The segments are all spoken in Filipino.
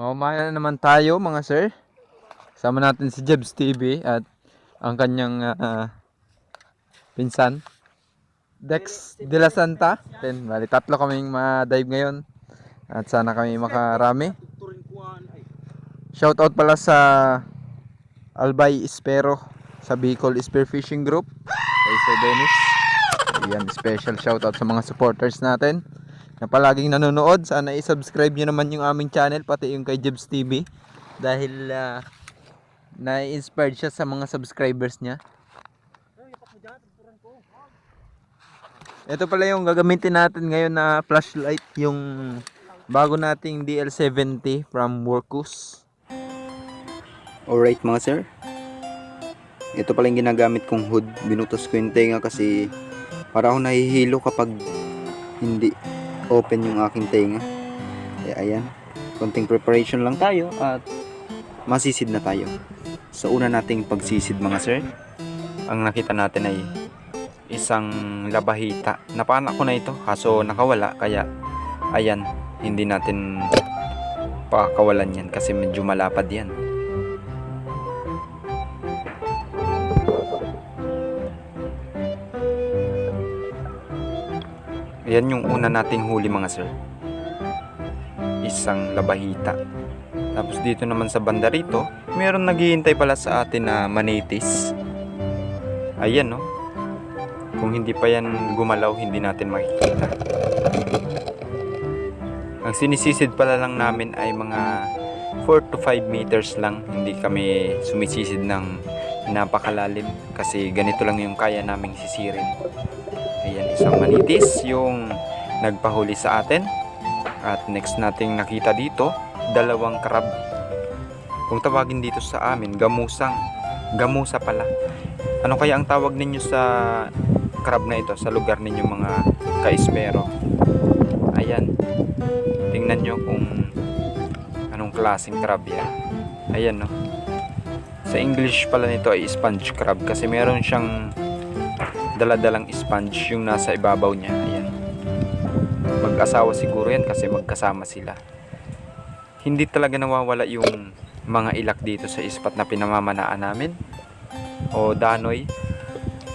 Mamamaya na naman tayo mga sir. Sama natin si Jebs TV at ang kanyang ah, pinsan. Dex de la Santa. Then, bali tatlo kaming ma-dive ngayon. At sana kami makarami. Shoutout pala sa Albay Espero sa Bicol Spearfishing Group. Kay Sir Dennis. Ayan, special shoutout sa mga supporters natin na palaging nanonood. Sana i-subscribe nyo naman yung aming channel, pati yung kay Jibs TV. Dahil ah, na-inspired siya sa mga subscribers niya. Ito pala yung gagamitin natin ngayon na flashlight, yung bago nating DL70 from Workus. Alright mga sir. Ito pala yung ginagamit kong hood. Binutos ko yung tenga kasi para ako nahihilo kapag hindi open yung aking tenga. Kaya ayan. Konting preparation lang tayo at masisid na tayo. Sa una nating pagsisid mga sir, ang nakita natin ay isang labahita. Napanak ko na ito kaso nakawala kaya ayan, hindi natin pakawalan yan kasi medyo malapad yan. Yan yung una nating huli mga sir. Isang labahita. Tapos dito naman sa banda rito, meron naghihintay pala sa atin na manitis. Ayan no. Kung hindi pa yan gumalaw, hindi natin makikita. Ang sinisisid pala lang namin ay mga 4 to 5 meters lang. Hindi kami sumisisid ng napakalalim kasi ganito lang yung kaya naming sisirin. Ayan, isang manitis yung nagpahuli sa atin. At next nating nakita dito, dalawang crab. Kung tawagin dito sa amin, gamusang. Gamusa pala. Ano kaya ang tawag ninyo sa crab na ito sa lugar ninyo mga kaispero? Ayan. Tingnan nyo kung anong klaseng crab yan. Ayan no. Sa English pala nito ay sponge crab kasi meron siyang daladalang sponge yung nasa ibabaw niya. Ayan. Mag-asawa siguro yan kasi magkasama sila. Hindi talaga nawawala yung mga ilak dito sa ispat na pinamamanaan namin. O danoy.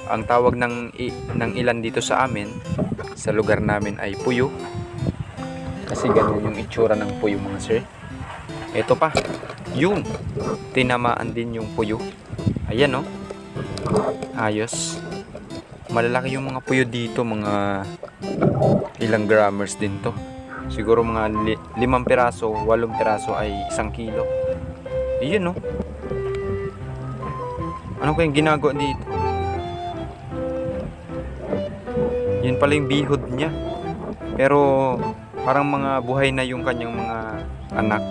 Ang tawag ng, ng ilan dito sa amin, sa lugar namin ay puyo. Kasi ganyan yung itsura ng puyo mga sir. Ito pa. Yun. Tinamaan din yung puyo. Ayan no. Ayos malalaki yung mga puyo dito mga ilang grammars din to. Siguro mga li- limang piraso walong piraso ay isang kilo. Iyon no? Ano kayang ginagawa dito? Yun pala yung bihod niya. Pero parang mga buhay na yung kanyang mga anak.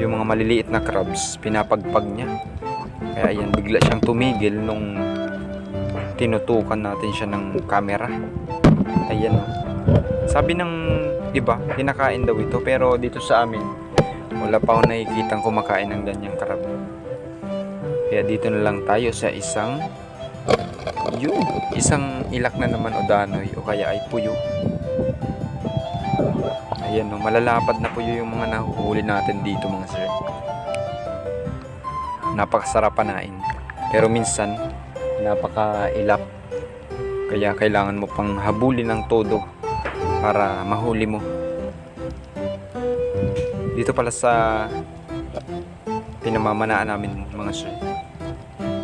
Yung mga maliliit na crabs pinapagpag niya. Kaya yan bigla siyang tumigil nung tinutukan natin siya ng camera. Ayan oh. Sabi ng iba, kinakain daw ito pero dito sa amin wala pa akong nakikitang kumakain ng ganyang karab. Kaya dito na lang tayo sa isang yun, isang ilak na naman o danoy o kaya ay puyo. Ayan oh, malalapad na puyo yung mga nahuhuli natin dito mga sir. Napakasarap panain. Pero minsan napakailap kaya kailangan mo pang habulin ng todo para mahuli mo. Dito pala sa pinamamanaan namin mga sir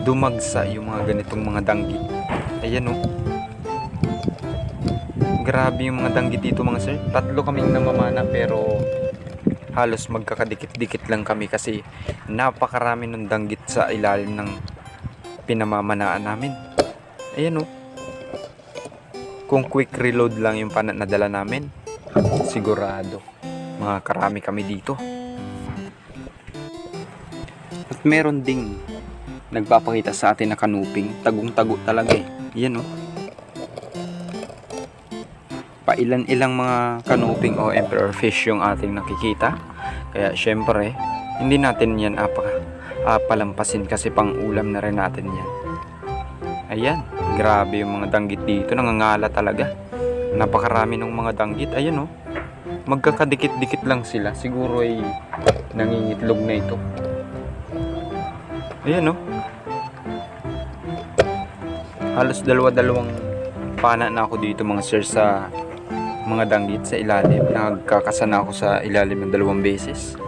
dumagsa yung mga ganitong mga danggit ayan o grabe yung mga danggit dito mga sir. Tatlo kaming namamana pero halos magkakadikit-dikit lang kami kasi napakarami ng danggit sa ilalim ng pinamamanaan namin. Ayan o. Kung quick reload lang yung panat na dala namin, sigurado mga karami kami dito. At meron ding nagpapakita sa atin na kanuping. Tagong-tago talaga eh. Yan o. Pailan-ilang mga kanuping o emperor fish yung ating nakikita. Kaya syempre, hindi natin yan apa ah, palampasin kasi pang ulam na rin natin yan. Ayan, grabe yung mga danggit dito, nangangala talaga. Napakarami ng mga danggit, ayan oh. magkakadikit-dikit lang sila. Siguro ay nangingitlog na ito. Ayan oh. Halos dalawa-dalawang pana na ako dito mga sir sa mga danggit sa ilalim. Nagkakasana ako sa ilalim ng dalawang beses.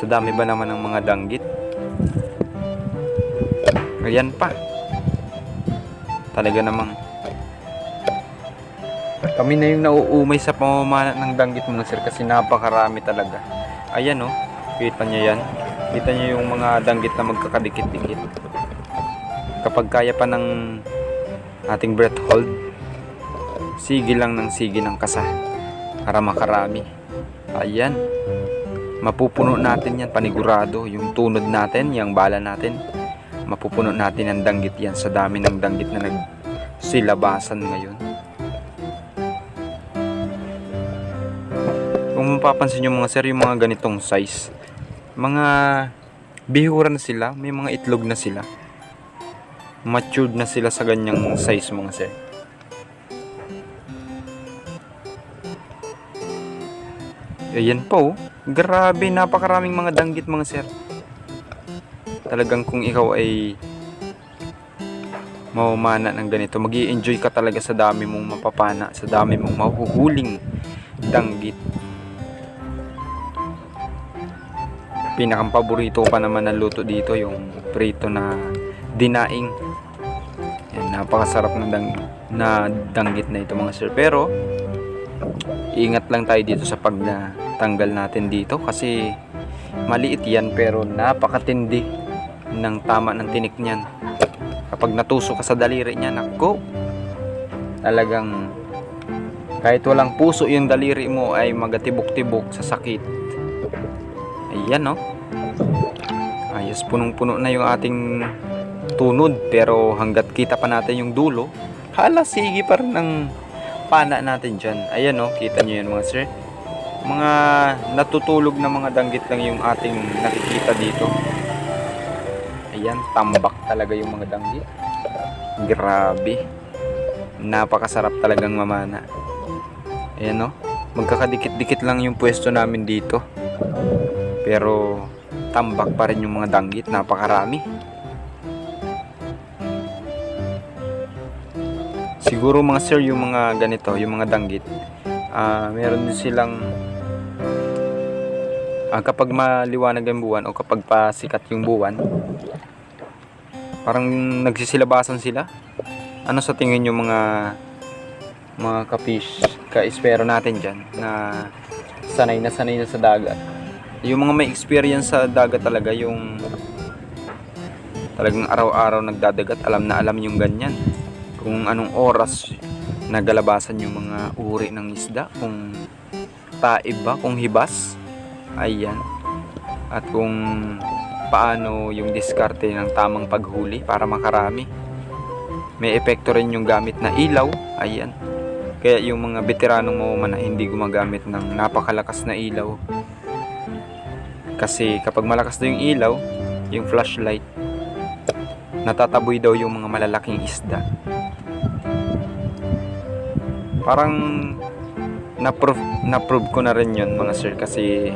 Sa dami ba naman ng mga danggit? Ayan pa. Talaga namang kami na yung nauumay sa pamamana ng danggit mga sir kasi napakarami talaga. Ayan oh, kita niyo yan. Kita niyo yung mga danggit na magkakadikit-dikit. Kapag kaya pa ng ating breath hold, sige lang ng sige ng kasa para makarami. Ayan. Mapupuno natin yan panigurado. Yung tunod natin, yung bala natin, mapupuno natin ang danggit yan sa dami ng danggit na nagsilabasan ngayon. Kung mapapansin nyo mga sir, yung mga ganitong size, mga bihura na sila, may mga itlog na sila. Matured na sila sa ganyang size mga sir. Ayan po, oh. grabe, napakaraming mga danggit mga sir. Talagang kung ikaw ay mamamana ng ganito, mag enjoy ka talaga sa dami mong mapapana, sa dami mong mahuhuling danggit. Pinakang paborito pa naman na luto dito yung prito na dinaing. Yan, napakasarap ng dang, na danggit na ito mga sir. Pero, ingat lang tayo dito sa pag na tanggal natin dito kasi maliit yan pero napakatindi ng tama ng tinik niyan. Kapag natuso ka sa daliri niya, nako, talagang kahit walang puso yung daliri mo ay magatibok-tibok sa sakit. Ayan no. Ayos punong-puno na yung ating tunod pero hanggat kita pa natin yung dulo, hala sige pa rin ng pana natin dyan. Ayan no, kita nyo yan mga sir. Mga natutulog na mga danggit lang yung ating nakikita dito. Ayan, tambak talaga yung mga danggit. Grabe. Napakasarap talagang mamana. Ayan no, magkakadikit-dikit lang yung pwesto namin dito. Pero tambak pa rin yung mga danggit, napakarami. Siguro mga sir, yung mga ganito, yung mga danggit, ah meron din silang ah, kapag maliwanag ang buwan o kapag pasikat yung buwan, parang nagsisilabasan sila. Ano sa tingin yung mga mga kapish, ka-espero natin dyan na sanay na sanay na sa dagat. Yung mga may experience sa dagat talaga, yung talagang araw-araw nagdadagat, alam na alam yung ganyan. Kung anong oras nagalabasan yung mga uri ng isda, kung taib ba, kung hibas, ayan. At kung paano yung diskarte ng tamang paghuli para makarami. May epekto rin yung gamit na ilaw, ayan. Kaya yung mga veteranong mamamana hindi gumagamit ng napakalakas na ilaw. Kasi kapag malakas daw yung ilaw, yung flashlight, natataboy daw yung mga malalaking isda. Parang na-prove, na-prove ko na rin yun mga sir kasi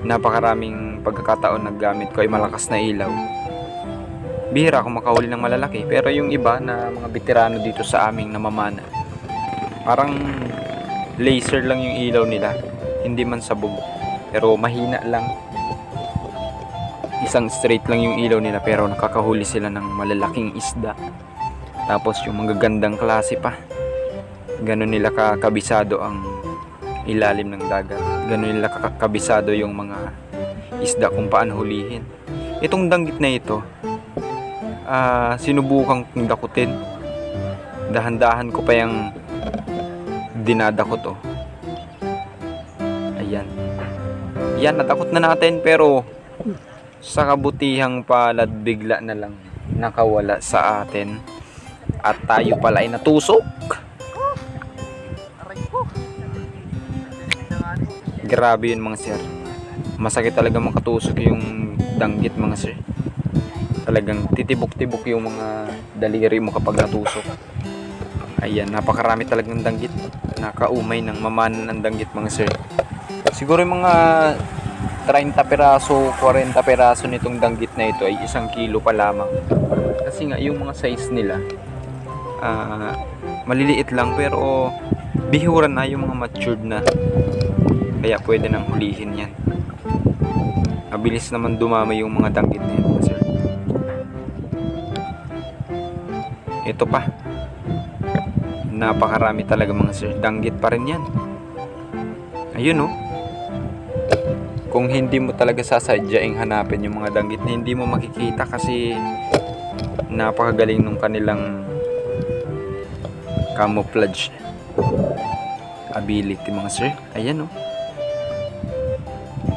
napakaraming pagkakataon na gamit ko ay malakas na ilaw. Bihira ako makahuli ng malalaki pero yung iba na mga veterano dito sa aming namamana parang laser lang yung ilaw nila. Hindi man sabog pero mahina lang. Isang straight lang yung ilaw nila pero nakakahuli sila ng malalaking isda. Tapos yung magagandang klase pa ganun nila kakabisado ang ilalim ng dagat ganun nila kakabisado yung mga isda kung paano hulihin itong danggit na ito ah sinubukan kong dakutin dahan-dahan ko pa yung dinadakot oh. Ayan. Yan, natakot na natin pero sa kabutihang palad bigla na lang nakawala sa atin at tayo pala ay natusok. Grabe yun mga sir. Masakit talaga makatusok yung danggit mga sir. Talagang titibok-tibok yung mga daliri mo kapag natusok. Ayan, napakarami talagang danggit. Nakaumay ng mamanan ng danggit mga sir. Siguro yung mga 30 peraso, 40 peraso nitong danggit na ito ay isang kilo pa lamang. Kasi nga yung mga size nila, ah, maliliit lang pero bihura na yung mga matured na. Kaya pwede nang hulihin yan. Mabilis naman dumami yung mga danggit na yan sir. Ito pa. Napakarami talaga mga sir. Danggit pa rin yan. Ayun oh. Kung hindi mo talaga sasadyaing hanapin yung mga danggit na hindi mo makikita kasi napakagaling nung kanilang camouflage ability mga sir. Ayan oh.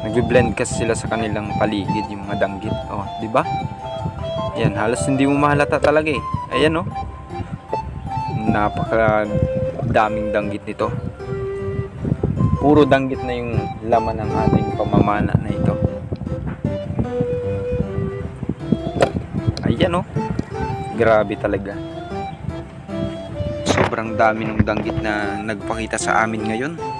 Nagbe-blend kasi sila sa kanilang paligid yung mga danggit. Oh, di ba? Yan, halos hindi mo mahalata talaga eh. Ayan oh. Napaka daming danggit nito. Puro danggit na yung laman ng ating pamamana na ito. Ayan oh. Grabe talaga. Sobrang dami ng danggit na nagpakita sa amin ngayon.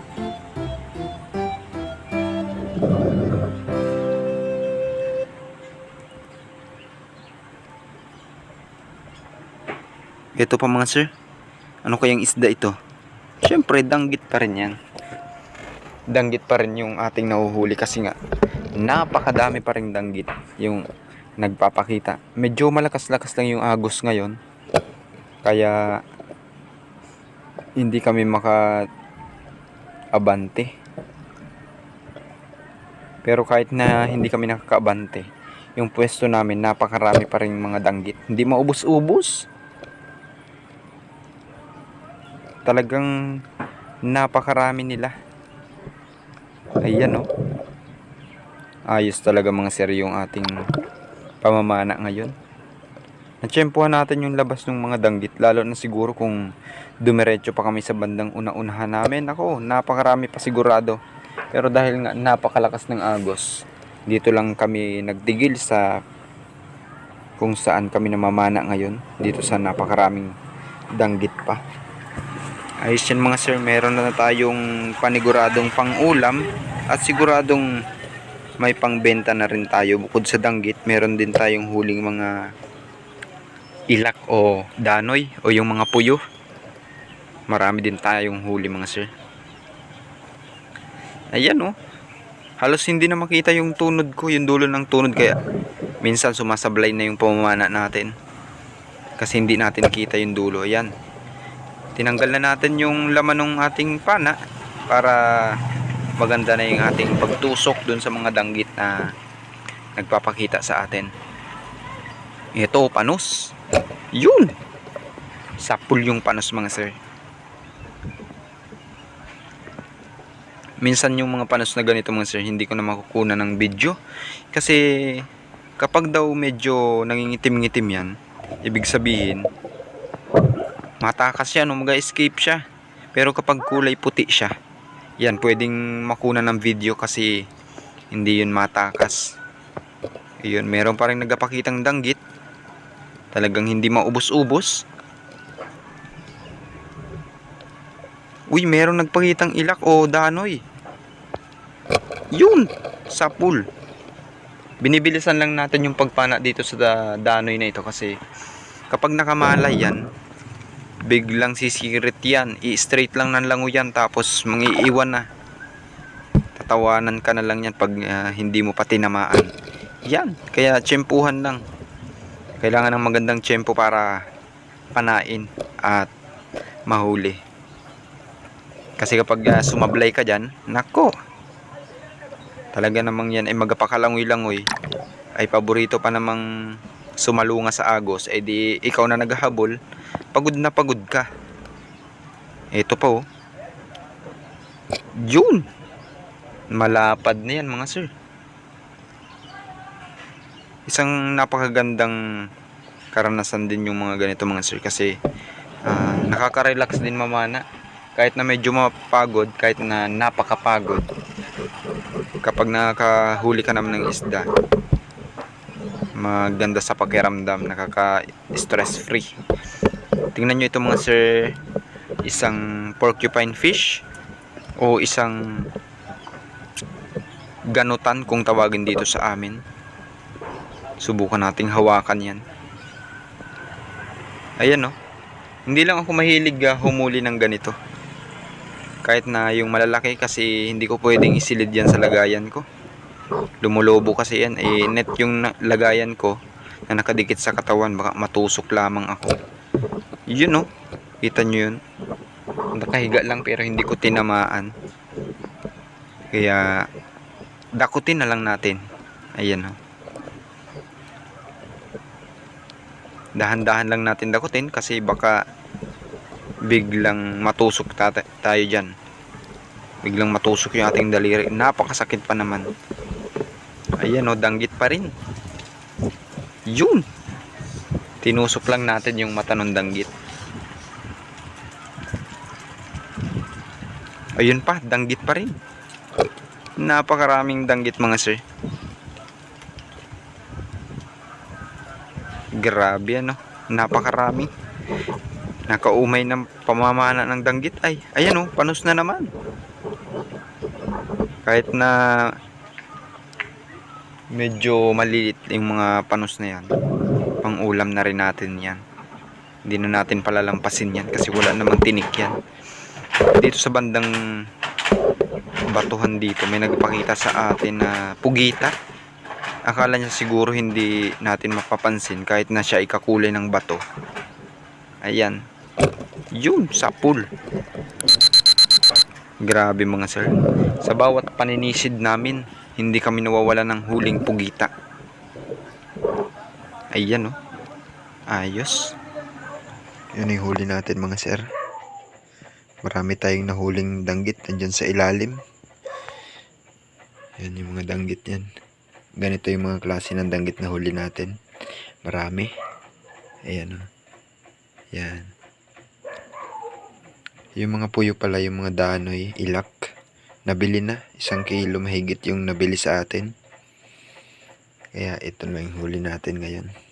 Ito pa mga sir. Ano kayang isda ito? Siyempre, danggit pa rin yan. Danggit pa rin yung ating nahuhuli kasi nga napakadami pa rin danggit yung nagpapakita. Medyo malakas-lakas lang yung agos ngayon. Kaya hindi kami maka abante. Pero kahit na hindi kami nakakaabante, yung pwesto namin napakarami pa rin mga danggit. Hindi maubos-ubos. Talagang napakarami nila. Ayan oh. Ayos talaga mga sir yung ating pamamana ngayon. Natsyempohan natin yung labas ng mga danggit lalo na siguro kung dumiretso pa kami sa bandang una-unahan namin. Ako, napakarami pa sigurado. Pero dahil nga napakalakas ng agos, dito lang kami nagtigil sa kung saan kami namamana ngayon. Dito sa napakaraming danggit pa. Ayos yan mga sir, meron na tayong paniguradong pang-ulam at siguradong may pangbenta na rin tayo. Bukod sa danggit, meron din tayong huling mga ilak o danoy o yung mga puyo. Marami din tayong huli mga sir. Ayan oh. Halos hindi na makita yung tunod ko, yung dulo ng tunod kaya minsan sumasablay na yung pamamana natin. Kasi hindi natin kita yung dulo. Ayan tinanggal na natin yung laman ng ating pana para maganda na yung ating pagtusok dun sa mga danggit na nagpapakita sa atin. Ito panos. Yun! Sapul yung panos mga sir. Minsan yung mga panos na ganito mga sir hindi ko na makukunan ng video. Kasi kapag daw medyo nangingitim-ngitim yan ibig sabihin matakas siya no? Mag-escape siya. Pero kapag kulay puti siya yan pwedeng makuna ng video kasi hindi yun matakas. Yun meron pa rin nagpakitang danggit. Talagang hindi maubos-ubos. Uy meron nagpakitang ilak. O danoy. Yun sapul binibilisan lang natin yung pagpana dito sa da- danoy na ito kasi kapag nakamalay yan biglang sisirit yan. I-straight lang ng lango yan tapos mangiiwan na. Tatawanan ka na lang yan pag ah, hindi mo pa tinamaan. Yan kaya tsempuhan lang. Kailangan ng magandang tsempo para panain at mahuli. Kasi kapag ah, sumablay ka dyan nako! Talaga namang yan ay magapakalangoy-langoy. Ay paborito pa namang sumalunga sa agos ay di ikaw na naghahabol pagod na pagod ka. Ito pa oh. Yun! Malapad na yan mga sir. Isang napakagandang karanasan din yung mga ganito mga sir kasi ah, nakaka-relax din mamana. Kahit na medyo mapagod kahit na napakapagod kapag nakahuli ka naman ng isda maganda sa pakiramdam nakaka stress free Tingnan nyo ito mga sir, isang porcupine fish o isang ganutan kung tawagin dito sa amin. Subukan nating hawakan yan. Ayan no. Hindi lang ako mahilig ah, humuli ng ganito. Kahit na yung malalaki kasi hindi ko pwedeng isilid yan sa lagayan ko. Lumulobo kasi yan. Eh, net yung lagayan ko na nakadikit sa katawan. Baka matusok lamang ako. Yun no. Kita nyo yun. Nakahiga lang pero hindi ko tinamaan. Kaya dakutin na lang natin. Ayan oh. Dahan-dahan lang natin dakutin kasi baka biglang matusok tayo dyan. Biglang matusok yung ating daliri. Napakasakit pa naman. Ayan o, danggit pa rin. Yun! Tinusok lang natin yung mata ng danggit. Ayun pa, danggit pa rin. Napakaraming danggit mga sir. Grabe ano, napakarami. Nakaumay ng pamamana ng danggit ay, ayan oh, panus na naman. Kahit na medyo malilit yung mga panus na yan, ulam na rin natin yan. Hindi na natin palalampasin yan kasi wala namang tinik yan. Dito sa bandang batuhan dito, may nagpakita sa atin na pugita. Akala niya siguro hindi natin mapapansin kahit na siya ikakulay ng bato. Ayan. Yun, sa pool. Grabe mga sir. Sa bawat paninisid namin, hindi kami nawawala ng huling pugita. Ayan oh. Ayos. Yan yung huli natin mga sir. Marami tayong nahuling danggit nandyan sa ilalim. Yan yung mga danggit yan. Ganito yung mga klase ng danggit na huli natin. Marami. Ayan o. Yan. Yung mga puyo pala, yung mga danoy, ilak. Nabili na. Isang kilo mahigit yung nabili sa atin. Kaya ito na yung huli natin ngayon.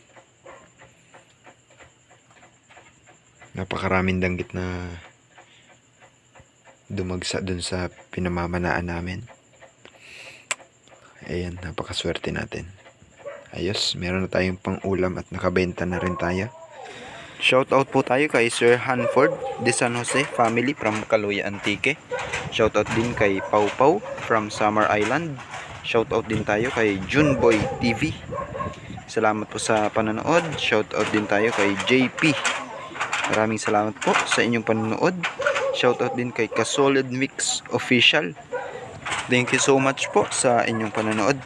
Napakaraming danggit na dumagsa dun sa pinamamanaan namin. Ayan, napakaswerte natin. Ayos, meron na tayong pang ulam at nakabenta na rin tayo. Shoutout po tayo kay Sir Hanford de San Jose family from Kaluya Antique. Shoutout din kay Pau Pau from Summer Island. Shoutout din tayo kay Junboy TV. Salamat po sa panonood. Shoutout din tayo kay JP. Maraming salamat po sa inyong panonood. Shoutout din kay Kasolid Mix Official. Thank you so much po sa inyong panonood.